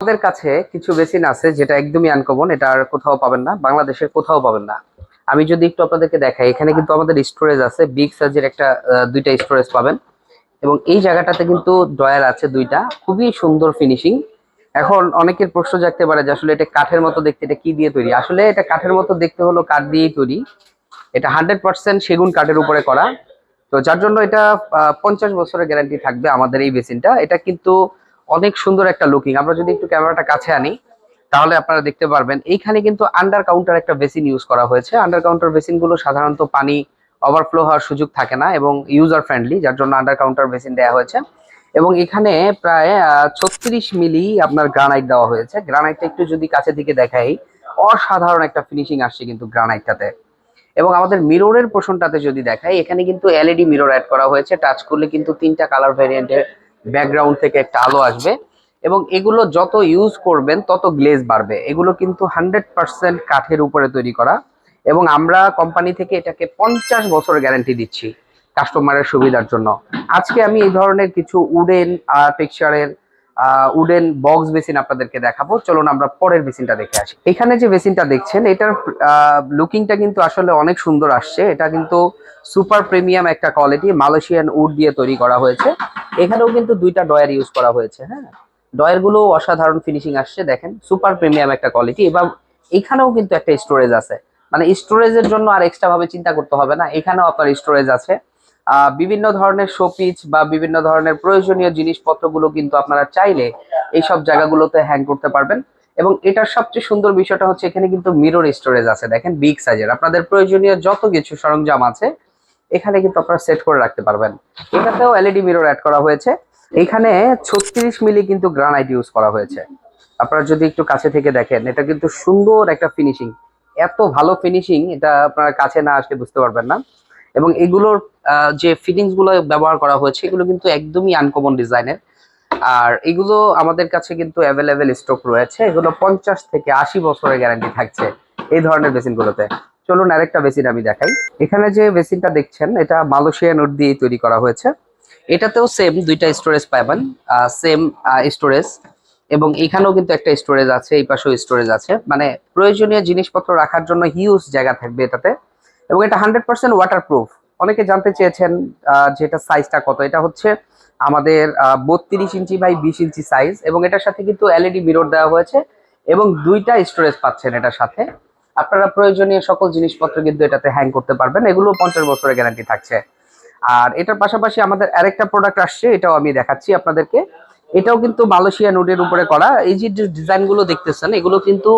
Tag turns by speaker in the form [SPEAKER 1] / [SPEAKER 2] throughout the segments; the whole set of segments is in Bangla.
[SPEAKER 1] আমাদের কাছে কিছু বেসিন আছে যেটা একদমই আনকমন এটা আর কোথাও পাবেন না, বাংলাদেশের কোথাও পাবেন না। আমি যদি একটু আপনাদেরকে দেখাই, এখানে কিন্তু আমাদের স্টোরেজ আছে বিগ সাইজের একটা দুইটা স্টোরেজ পাবেন। এবং এই জায়গাটাতে কিন্তু ড্রয়ার আছে দুইটা, খুবই সুন্দর ফিনিশিং এখন অনেকের প্রশ্ন জাগতে পারে যে আসলে এটা কাঠের মতো দেখতে, এটা কি দিয়ে তৈরি? আসলে এটা কাঠের মতো দেখতে হলো কাঠ দিয়েই তৈরি। এটা হান্ড্রেড পার্সেন্ট সেগুন কাঠের উপরে করা। তো যার জন্য এটা পঞ্চাশ বছরের গ্যারান্টি থাকবে আমাদের এই বেসিনটা। এটা কিন্তু অনেক সুন্দর একটা লুকিং আমরা যদি একটু ক্যামেরাটা কাছে আনি, তাহলে আপনারা দেখতে পারবেন, এইখানে কিন্তু আন্ডার কাউন্টার একটা বেসিন ইউজ করা হয়েছে। আন্ডার কাউন্টার বেসিনগুলো সাধারণত পানি ওভারফ্লো হওয়ার সুযোগ থাকে না এবং ইউজার ফ্রেন্ডলি যার জন্য আন্ডার কাউন্টার বেসিন দেওয়া হয়েছে। এবং এখানে প্রায় ছত্রিশ মিলি আপনার গ্রানাইট দেওয়া হয়েছে। গ্রানাইটটা একটু যদি কাছে দিকে দেখাই, অসাধারণ একটা ফিনিশিং আসছে কিন্তু গ্রানাইটটাতে এবং আমাদের মিররের পোর্শনটাতে যদি দেখাই, এখানে কিন্তু এলইডি মিরর অ্যাড করা হয়েছে। টাচ করলে কিন্তু তিনটা কালার ভ্যারিয়েন্টের ব্যাকগ্রাউন্ড থেকে একটা আলো আসবে এবং এগুলো যত ইউজ করবেন, তত গ্লেজ বাড়বে। এগুলো কিন্তু হান্ড্রেড পার্সেন্ট কাঠের উপরে তৈরি করা এবং আমরা কোম্পানি থেকে এটাকে পঞ্চাশ বছর গ্যারান্টি দিচ্ছি কাস্টমারের সুবিধার জন্য। আজকে আমি এই ধরনের কিছু উডেন আর টেক্সচারের উডেন বক্স বেসিন আপনাদেরকে দেখাবো। চলুন আমরা পরের বেসিনটা দেখে আসি। এখানে যে বেসিনটা দেখছেন, এটার লুকিংটা কিন্তু আসলে অনেক সুন্দর আসছে। এটা কিন্তু সুপার প্রিমিয়াম একটা কোয়ালিটি মালয়েশিয়ান উড দিয়ে তৈরি করা হয়েছে। এখানেও কিন্তু দুইটা ডয়ার ইউজ করা হয়েছে হ্যাঁ? ডয়ারগুলো অসাধারণ ফিনিশিং আসছে, দেখেন সুপার প্রিমিয়াম একটা কোয়ালিটি এবং এখানেও কিন্তু একটা স্টোরেজ আছে। মানে স্টোরেজের জন্য আর এক্সট্রা ভাবে চিন্তা করতে হবে না। এখানেও আপনার স্টোরেজ আছে। বিভিন্ন ধরনের শোপিচ বা বিভিন্ন ধরনের প্রয়োজনীয় জিনিসপত্রগুলো কিন্তু আপনারা চাইলে এইসব জায়গাগুলোতে হ্যাং করতে পারবেন। এবং এটার সবচেয়ে সুন্দর বিষয়টা হচ্ছে এখানে কিন্তু মিরর স্টোরেজ আছে, দেখেন বিগ সাইজের আপনাদের প্রয়োজনীয় যত কিছু সরঞ্জাম আছে, এখানে কিন্তু আপনারা সেট করে রাখতে পারবেন। এটাতেও এলইডি মিরর অ্যাড করা হয়েছে। এখানে ছত্রিশ মিলি কিন্তু গ্রানাইট ইউজ করা হয়েছে। আপনারা যদি একটু কাছে থেকে দেখেন, এটা কিন্তু সুন্দর একটা ফিনিশিং এত ভালো ফিনিশিং এটা আপনারা কাছে না আসলে বুঝতে পারবেন না। এবং এগুলোর যে ফিটিংসগুলো ব্যবহার করা হয়েছে, এগুলো কিন্তু একদমই আনকমন ডিজাইনের আর এগুলো আমাদের কাছে কিন্তু অ্যাভেলেবেল স্টক রয়েছে। এগুলো পঞ্চাশ থেকে আশি বছরের গ্যারান্টি থাকছে এই ধরনের বেসিনগুলোতে। চলুন আরেকটা বেসিন আমি দেখাই। এখানে যে বেসিনটা দেখছেন, এটা মালয়েশিয়া নোট দিয়ে তৈরি করা হয়েছে। এটাতেও সেম দুইটা স্টোরেজ পাবেন সেম স্টোরেজ এবং এখানেও কিন্তু একটা স্টোরেজ আছে, এই পাশেও স্টোরেজ আছে। মানে প্রয়োজনীয় জিনিসপত্র রাখার জন্য হিউজ জায়গা থাকবে এটাতে। এবং এটা হান্ড্রেড পার্সেন্ট ওয়াটার প্রুফ অনেকে জানতে চেয়েছেন আহ, যে এটা সাইজটা কত। এটা হচ্ছে আমাদের বত্রিশ ইঞ্চি বাই বিশ ইঞ্চি সাইজ এবং এটার সাথে কিন্তু এলইডি মিরর দেওয়া হয়েছে এবং দুইটা স্টোরেজ পাচ্ছেন এটার সাথে। আপনারা প্রয়োজনীয় সকল জিনিসপত্র কিন্তু এটাতে হ্যাং করতে পারবেন। এগুলো পঞ্চাশ বছরের গ্যারান্টি থাকছে। আর এটার পাশাপাশি আমাদের আরেকটা প্রোডাক্ট আসছে এটাও আমি দেখাচ্ছি আপনাদেরকে। এটাও কিন্তু মালয়েশিয়া নুডের উপরে করা। এই যে ডিজাইনগুলো দেখতেছেন এগুলো কিন্তু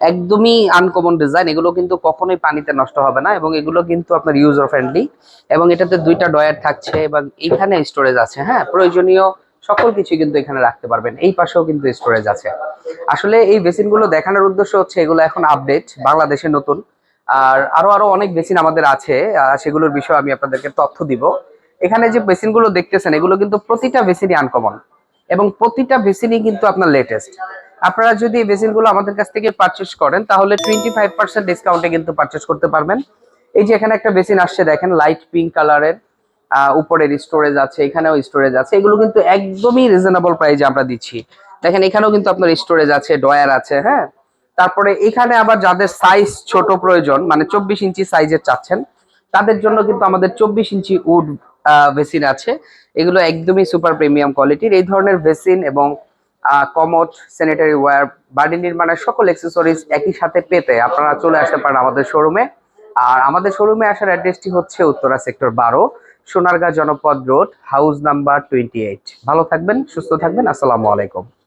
[SPEAKER 1] একদমই আনকমন ডিজাইন এগুলো কিন্তু কখনোই পানিতে নষ্ট হবে না এবং এগুলো কিন্তু আপনার ইউজার ফ্রেন্ডলি এবং এটাতে দুইটা ডয়ার থাকছে এবং এইখানে স্টোরেজ আছে হ্যাঁ? প্রয়োজনীয় সকল কিছু কিন্তু এখানে রাখতে পারবেন। এই পাশেও কিন্তু স্টোরেজ আছে। আসলে এই বেসিনগুলো দেখানোর উদ্দেশ্য হচ্ছে এগুলো এখন আপডেট বাংলাদেশে নতুন। আর আরও আরও অনেক বেসিন আমাদের আছে সেগুলোর বিষয়ে আমি আপনাদেরকে তথ্য দিব। এখানে যে বেসিনগুলো দেখতেছেন, এগুলো কিন্তু প্রতিটা বেসিনই আনকমন এবং প্রতিটা বেসিনই কিন্তু আপনার লেটেস্ট আপনারা যদি এই বেসিনগুলো আমাদের কাছ থেকে পারচেস করেন, তাহলে টোয়েন্টি ফাইভ পার্সেন্ট ডিসকাউন্টে কিন্তু পারচেস করতে পারবেন। এই যে এখানে একটা বেসিন আসছে, দেখেন লাইট পিঙ্ক কালারের উপরের স্টোরেজ আছে, এখানেও স্টোরেজ আছে। এগুলো কিন্তু একদমই রিজনেবল প্রাইজে আমরা দিচ্ছি। দেখেন, এখানেও কিন্তু আপনার স্টোরেজ আছে ডয়ার আছে হ্যাঁ? তারপরে এখানে আবার যাদের সাইজ ছোট প্রয়োজন মানে চব্বিশ ইঞ্চি সাইজের চাচ্ছেন, তাদের জন্য কিন্তু আমাদের চব্বিশ ইঞ্চি উড বেসিন আছে। এগুলো একদমই সুপার প্রিমিয়াম কোয়ালিটির এই ধরনের বেসিন এবং কমোড স্যানিটারি ওয়্যার বাড়ি নির্মাণের সকল অ্যাক্সেসরিজ একই সাথে পেতে আপনারা চলে আসতে পারেন আমাদের শোরুমে আর আমাদের শোরুমে আসার অ্যাড্রেসটি হচ্ছে উত্তরা সেক্টর বারো, Sonargaon Janapad road house number twenty eight ভালো থাকবেন, সুস্থ থাকবেন, আসসালামু আলাইকুম।